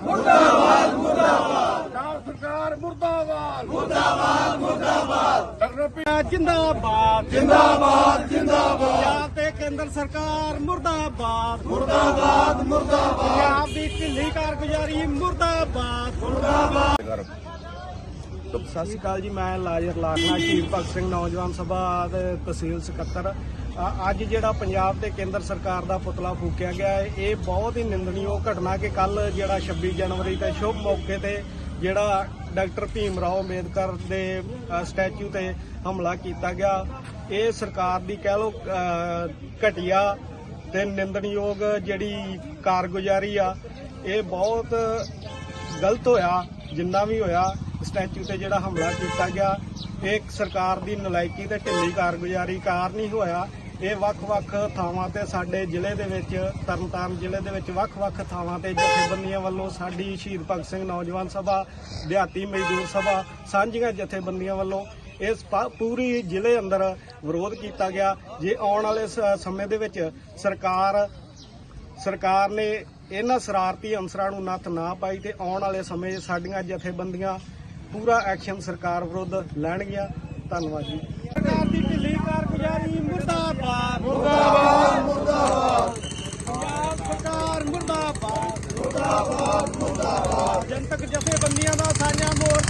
ਮੁਰਦਾਬਾਦ ਮੁਰਦਾਬਾਦ। ਮੁਰਦਾਬਾਦ ਸਰਕਾਰ ਮੁਰਦਾਬਾਦ। ਮੁਰਦਾਬਾਦ ਮੁਰਦਾਬਾਦ। ਡਾਕਟਰ ਜਿੰਦਾਬਾਦ। ਜਿੰਦਾਬਾਦ ਜਿੰਦਾਬਾਦ। ਪੰਜਾਬ ਤੇ ਕੇਂਦਰ ਸਰਕਾਰ ਮੁਰਦਾਬਾਦ। ਮੁਰਦਾਬਾਦ ਮੁਰਦਾਬਾਦ। ਪੰਜਾਬ ਦੀ ਢਿੱਲੀ ਕਾਰਗੁਜ਼ਾਰੀ ਮੁਰਦਾਬਾਦ। ਸਤਿ ਸ਼੍ਰੀ ਅਕਾਲ ਜੀ ਮੈਂ ਲਾਜਰ ਲਾਖਨਾ ਸ਼ਹੀਦ ਭਗਤ ਸਿੰਘ ਨੌਜਵਾਨ ਸਭਾ ਦੇ ਤਹਿਸੀਲ ਸਕੱਤਰ। ਅੱਜ ਜਿਹੜਾ ਪੰਜਾਬ ਤੇ ਕੇਂਦਰ ਸਰਕਾਰ ਦਾ ਪੁਤਲਾ ਫੂਕਿਆ ਗਿਆ ਹੈ, ਇਹ ਬਹੁਤ ਹੀ ਨਿੰਦਣਯੋਗ ਘਟਨਾ ਕਿ ਕੱਲ ਜਿਹੜਾ 26 ਜਨਵਰੀ ਤੇ ਸ਼ੁਭ ਮੌਕੇ ਤੇ ਜਿਹੜਾ ਡਾਕਟਰ ਭੀਮ ਰਾਓ ਅੰਬੇਦਕਰ ਦੇ ਸਟੈਚੂ ਤੇ ਹਮਲਾ ਕੀਤਾ ਗਿਆ। ਇਹ ਸਰਕਾਰ ਦੀ ਕਹਿ ਲੋ ਘਟੀਆ ਤੇ ਨਿੰਦਣਯੋਗ ਜਿਹੜੀ ਕਾਰਗੁਜ਼ਾਰੀ ਆ, ਇਹ ਬਹੁਤ ਗਲਤ ਹੋਇਆ, ਜਿੰਨਾ ਵੀ ਹੋਇਆ, ਸਟੈਚੂ ਤੇ ਜਿਹੜਾ ਹਮਲਾ ਕੀਤਾ ਗਿਆ। ਇਹ ਸਰਕਾਰ ਦੀ ਨਲਾਇਕੀ ਤੇ ਢਿੱਲੀ ਕਾਰਗੁਜ਼ਾਰੀ ਕਾਰਨ ਹੀ ਹੋਇਆ। ਇਹ ਵੱਖ-ਵੱਖ ਥਾਵਾਂ ਤੇ ਸਾਡੇ ਜ਼ਿਲ੍ਹੇ ਦੇ ਵਿੱਚ, ਤਰਨਤਾਰਨ ਜ਼ਿਲ੍ਹੇ ਦੇ ਵਿੱਚ ਵੱਖ-ਵੱਖ ਥਾਵਾਂ ਤੇ ਜਥੇਬੰਦੀਆਂ ਵੱਲੋਂ ਸਾਡੀ ਸ਼ਹੀਦ ਭਗਤ ਸਿੰਘ ਨੌਜਵਾਨ ਸਭਾ, ਦਿਹਾਤੀ ਮਜ਼ਦੂਰ ਸਭਾ, ਸਾਂਝੀਆਂ ਜਥੇਬੰਦੀਆਂ ਵੱਲੋਂ ਇਸ ਪਾ- ਪੂਰੀ ਜ਼ਿਲ੍ਹੇ ਅੰਦਰ ਵਿਰੋਧ ਕੀਤਾ ਗਿਆ। ਜੇ ਆਉਣ ਵਾਲੇ ਸ- ਸਮੇਂ ਦੇ ਵਿੱਚ ਸਰਕਾਰ ਸਰਕਾਰ ਨੇ ਇਹਨਾਂ ਸ਼ਰਾਰਤੀ ਅਨਸਰਾਂ ਨੂੰ ਨੱਥ ਨਾ ਪਾਈ ਤੇ ਆਉਣ ਵਾਲੇ ਸਮੇਂ ਸਾਡੀਆਂ ਜਥੇਬੰਦੀਆਂ ਪੂਰਾ ਐਕਸ਼ਨ ਸਰਕਾਰ ਵਿਰੁੱਧ ਲੈਣਗੀਆਂ। ਧੰਨਵਾਦ ਜੀ। ਸਰਕਾਰ ਦੀ ਢਿੱਲੀ ਕਾਰਗੁਜ਼ਾਰੀ ਮੁਰਦਾਬਾਦ ਮੁਰਦਾਬਾਦ ਮੁਰਦਾਬਾਦ ਪੰਜਾਬ ਸਰਕਾਰ ਮੁਰਦਾਬਾਦ ਮੁਰਦਾਬਾਦ ਮੁਰਦਾਬਾਦ ਜਨਤਕ ਜਥੇਬੰਦੀਆਂ ਦਾ ਸਾਂਝਾ ਮੋਰਚਾ